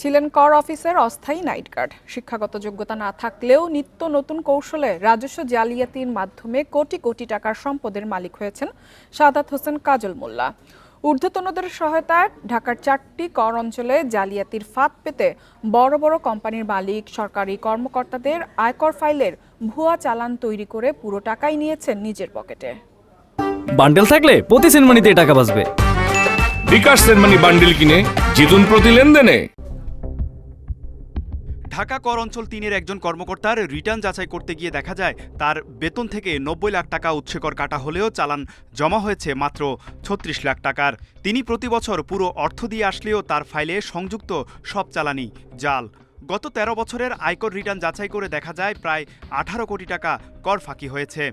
ছিলেন কর অফিসের অস্থায়ী নাইট গার্ড। শিক্ষাগত যোগ্যতা না থাকলেও নিত্য নতুন কৌশলে রাজস্ব জালিয়াতির মাধ্যমে কোটি কোটি টাকার সম্পদের মালিক হয়েছেন সাদাত হোসেন কাজল মোল্লা। ঊর্ধ্বতনদের সহায়তায় ঢাকার চারটি কর অঞ্চলে জালিয়াতির ফাঁদ পেতে বড় বড় কোম্পানির মালিক সরকারি কর্মকর্তাদের আয়কর ফাইলের ভুয়া চালান তৈরি করে পুরো টাকাই নিয়েছেন নিজের পকেটে। বান্ডেল থাকলে প্রতি সেনমানিতে টাকা বাঁচবে। বিকাশ সেনমানি বান্ডিল কিনে জিতুন প্রতি লেনদেনে। ঢাকা কর অঞ্চল তিনের একজন কর্মকর্তার রিটার্ন যাচাই করতে গিয়ে দেখা যায়, তার বেতন থেকে নব্বই লাখ টাকা উচ্ছেকর কাটা হলেও চালান জমা হয়েছে মাত্র ছত্রিশ লাখ টাকার। তিনি প্রতি বছর পুরো অর্থ দিয়ে আসলেও তার ফাইলে সংযুক্ত সব চালানি, জাল। গত ১৩ বছরের আয়কর রিটার্ন যাচাই করে দেখা যায়, প্রায় আঠারো কোটি টাকা কর ফাঁকি হয়েছে।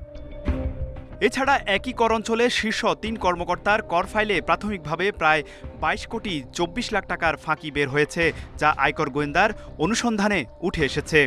এছাড়া একই কর অঞ্চলে শীর্ষ তিন কর্মকর্তার কর ফাইলে প্রাথমিকভাবে প্রায় বাইশ কোটি চব্বিশ লাখ টাকার ফাঁকি বের হয়েছে, যা আয়কর গোয়েন্দার অনুসন্ধানে উঠে এসেছে।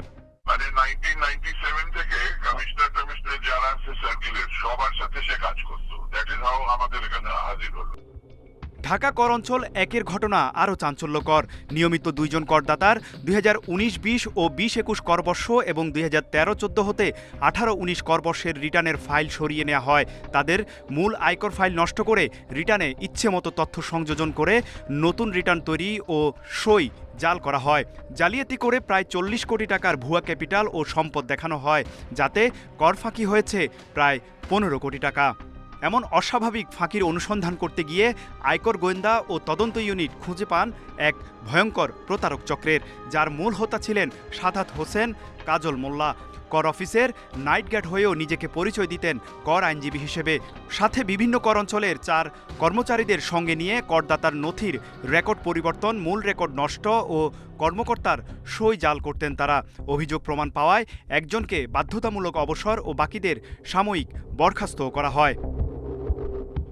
ঢাকা কর অঞ্চল একের ঘটনা আরও চাঞ্চল্যকর। নিয়মিত দুইজন করদাতার দুই হাজার উনিশ, বিশ ও বিশ একুশ করবর্ষ এবং দুই হাজার তেরো, চোদ্দ হতে আঠারো উনিশ করবর্ষের রিটার্নের ফাইল সরিয়ে নেওয়া হয়। তাদের মূল আয়কর ফাইল নষ্ট করে রিটার্নে ইচ্ছে মতো তথ্য সংযোজন করে নতুন রিটার্ন তৈরি ও সই জাল করা হয়। জালিয়াতি করে প্রায় চল্লিশ কোটি টাকার ভুয়া ক্যাপিটাল ও সম্পদ দেখানো হয়, যাতে কর ফাঁকি হয়েছে প্রায় পনেরো কোটি টাকা। এমন অস্বাভাবিক ফাঁকির অনুসন্ধান করতে গিয়ে আয়কর গোয়েন্দা ও তদন্ত ইউনিট খুঁজে পান এক ভয়ঙ্কর প্রতারক চক্রের, যার মূল হোতা ছিলেন সাদাত হোসেন কাজল মোল্লা। কর অফিসের নাইট গার্ড হয়েও নিজেকে পরিচয় দিতেন কর আইনজীবী হিসেবে। সাথে বিভিন্ন কর অঞ্চলের চার কর্মচারীদের সঙ্গে নিয়ে করদাতার নথির রেকর্ড পরিবর্তন, মূল রেকর্ড নষ্ট ও কর্মকর্তার সই জাল করতেন তারা। অভিযোগ প্রমাণ পাওয়ায় একজনকে বাধ্যতামূলক অবসর ও বাকিদের সাময়িক বরখাস্ত করা হয়।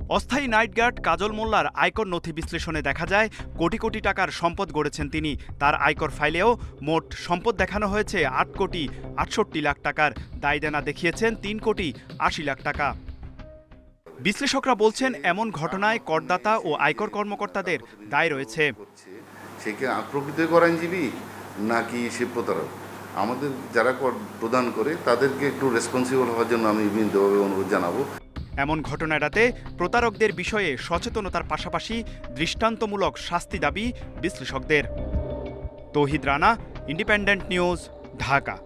অস্থায়ী নাইট গার্ড কাজল মোল্লার আয়কর নথি বিশ্লেষণে দেখা যায়, কোটি কোটি টাকার সম্পদ গড়েছেন তিনি। তার আয়কর ফাইলেও মোট সম্পদ দেখানো হয়েছে আট কোটি আটষট্টি লাখ টাকার। দায় দেনা দেখিয়েছেন তিন কোটি আশি লাখ টাকা। বিশ্লেষকরা বলছেন, এমন ঘটনায় করদাতা ও আয়কর কর্মকর্তাদের দায় রয়েছে। সে কি প্রকৃত নাকি সে প্রতারক? আমাদের যারা কর, প্রদান করে তাদেরকে একটু রেসপন্সিবল হওয়ার জন্য আমি বিনীতভাবে অনুরোধ জানাব। এমন ঘটনা এড়াতে প্রতারকদের বিষয়ে সচেতনতার পাশাপাশি দৃষ্টান্তমূলক শাস্তি দাবি বিশ্লেষকদের। Touhid Rana Independent News Dhaka.